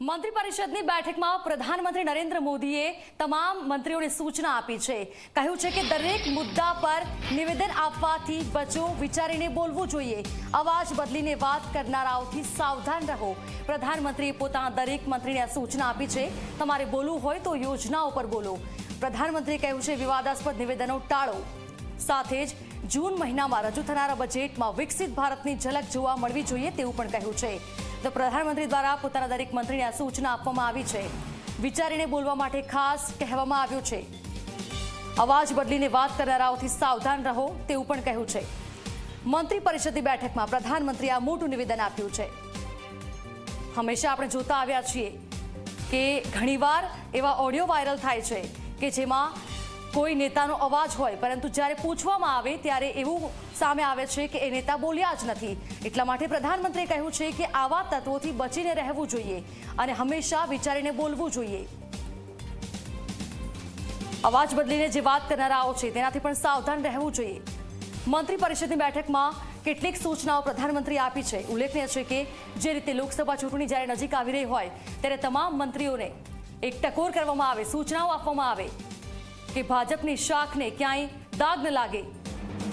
મંત્રી પરિષદની બેઠકમાં પ્રધાનમંત્રી નરેન્દ્ર મોદીએ તમામ મંત્રીઓને સૂચના આપી છે. કહ્યું છે કે દરેક મુદ્દા પર નિવેદન આપવાથી બચો, વિચારીને બોલવું જોઈએ. અવાજ બદલીને વાત કરનારાઓથી સાવધાન રહો. પ્રધાનમંત્રીએ પોતાના દરેક મંત્રીને સૂચના આપી છે. તમારે બોલવું હોય તો યોજનાઓ પર બોલો. પ્રધાનમંત્રીએ કહ્યું છે, વિવાદાસ્પદ નિવેદનો ટાળો. સાથે જ જૂન મહિનામાં રજૂ થનારા બજેટમાં વિકસિત ભારતની ઝલક જોવા મળવી જોઈએ તેવું પણ કહ્યું છે. તો પ્રધાનમંત્રી દ્વારા પોતાના દરેક મંત્રીને આ સૂચના આપવામાં આવી છે. વિચારીને બોલવા માટે ખાસ કહેવામાં આવ્યું છે. અવાજ બદલીને વાત કરનારાઓથી સાવધાન રહો તેવું પણ કહ્યું છે. મંત્રી પરિષદની બેઠકમાં પ્રધાનમંત્રીએ આ મોટું નિવેદન આપ્યું છે. હંમેશા આપણે જોતા આવ્યા છીએ કે ઘણીવાર એવા ઓડિયો વાયરલ થાય છે કે જેમાં કોઈ નેતાનો અવાજ હોય, પરંતુ જ્યારે પૂછવામાં આવે ત્યારે એવું સામે આવે છે કે એ નેતા બોલ્યા જ નથી. એટલા માટે પ્રધાનમંત્રીએ કહ્યું છે કે આવા તત્વોથી બચીને રહેવું જોઈએ અને હંમેશા વિચારીને બોલવું જોઈએ. અવાજ બદલીને જે વાત કરનારાઓ છે, તેનાથી પણ સાવધાન રહેવું જોઈએ. મંત્રી પરિષદની બેઠકમાં કેટલીક સૂચનાઓ પ્રધાનમંત્રી આપી છે. ઉલ્લેખનીય છે કે, જે રીતે લોકસભા ચૂંટણી જ્યારે નજીક આવી રહી હોય, ત્યારે તમામ મંત્રીઓને એક ટકોર કરવામાં આવે, સૂચનાઓ આપવામાં આવે. કે ભાજપની શાખને ક્યાંય દાગ ન લાગે.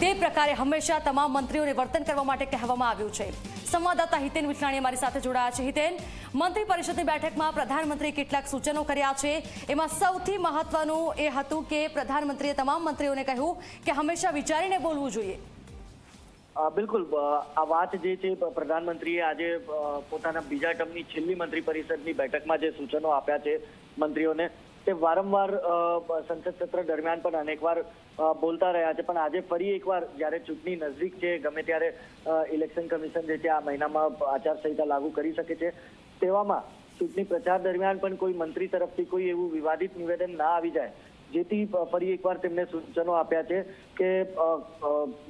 તે પ્રકારે હંમેશા તમામ મંત્રીઓને વર્તન કરવા માટે કહેવામાં આવ્યું છે. સંવાદદાતા હિતેન વિઠલાણી અમારી સાથે જોડાયા છે. હિતેન મંત્રી પરિષદની બેઠકમાં પ્રધાનમંત્રીએ કેટલાક સૂચનો કર્યા છે. એમાં સૌથી મહત્વનું એ હતું કે પ્રધાનમંત્રીએ તમામ મંત્રીઓને કહ્યું કે હંમેશા વિચારીને બોલવું જોઈએ. બિલકુલ. આ વાત જે છે પ્રધાનમંત્રીએ આજે પોતાના બીજા ટર્મની છેલ્લી મંત્રી પરિષદની બેઠકમાં જે સૂચનો આપ્યા છે મંત્રીઓને તે વારંવાર સંસદ સત્ર દરમિયાન પણ અનેકવાર બોલતા રહ્યા છે. પણ આજે ફરી એકવાર જ્યારે ચૂંટણી નજીક છે, ગમે ત્યારે ઇલેક્શન કમિશન જે છે, આ મહિનામાં આચારસંહિતા લાગુ કરી શકે છે, તેવામાં ચૂંટણી પ્રચાર દરમિયાન પણ કોઈ મંત્રી તરફથી કોઈ એવું વિવાદિત નિવેદન ના આવી જાય. જેથી ફરી એકવાર તેમને સૂચનો આપ્યા છે કે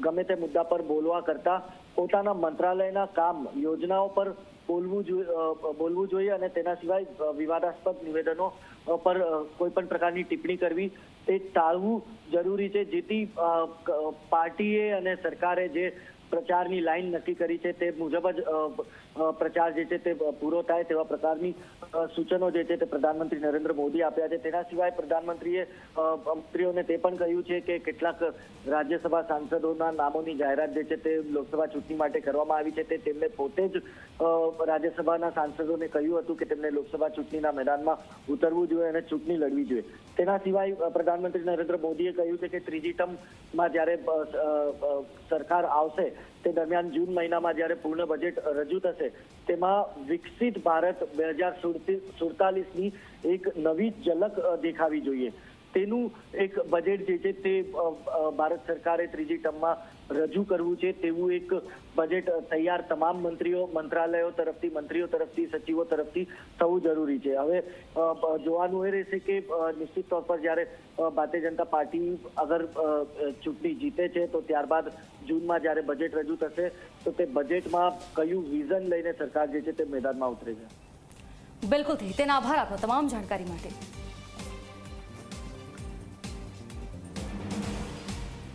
ગમે તે મુદ્દા પર બોલવા કરતા પોતાના મંત્રાલયના કામ, યોજનાઓ પર બોલવું જોઈએ બોલવું જોઈએ અને તેના સિવાય વિવાદાસ્પદ નિવેદનો પર કોઈ પણ પ્રકારની ટિપ્પણી કરવી તે ટાળવું જરૂરી છે, જેથી પાર્ટીએ અને સરકારે જે પ્રચારની લાઈન નક્કી કરી છે, તે મુજબ જ પ્રચાર જે છે તે પૂરો થાય તેવા પ્રકારની સૂચનો જે છે તે પ્રધાનમંત્રી નરેન્દ્ર મોદી આપ્યા છે. તેના સિવાય પ્રધાનમંત્રીએ મંત્રીઓને તે પણ કહ્યું છે કે કેટલાક રાજ્યસભા સાંસદોના નામોની જાહેરાત જે છે તે લોકસભા ચૂંટણી માટે કરવામાં આવી છે, તે તેમને પોતે જ રાજ્યસભાના સાંસદોને કહ્યું હતું કે તેમને લોકસભા ચૂંટણીના મેદાનમાં ઉતરવું જોઈએ અને ચૂંટણી લડવી જોઈએ. તેના સિવાય પ્રધાનમંત્રી નરેન્દ્ર મોદીએ કહ્યું છે કે ત્રીજી ટર્મમાં જ્યારે સરકાર આવશે, તે દરમિયાન જૂન મહિનામાં જ્યારે પૂર્ણ બજેટ રજૂ થશે, તેમાં વિકસિત ભારત બે હજાર સુડતાલીસની એક નવી ઝલક દેખાવી જોઈએ. તેનું એક બજેટ જે છે તે ભારત સરકારે ત્રીજી ટર્મમાં રજૂ કરવું છે. તેવું એક બજેટ તૈયાર તમામ મંત્રીઓ, મંત્રાલયો તરફથી, મંત્રીઓ તરફથી, સચિવો તરફથી થવું જરૂરી છે. હવે જોવાનું એ રહેશે કે નિશ્ચિત તौर પર જ્યારે ભારતીય જનતા પાર્ટી અગર ચૂંટણી જીતે છે, તો ત્યારબાદ જૂનમાં જ્યારે બજેટ રજૂ થશે, તો તે બજેટમાં કયું વિઝન લઈને સરકાર જે છે તે મેદાનમાં ઉતરે છે. બિલકુલ તેના આભાર આપો તમામ જાણકારી માટે.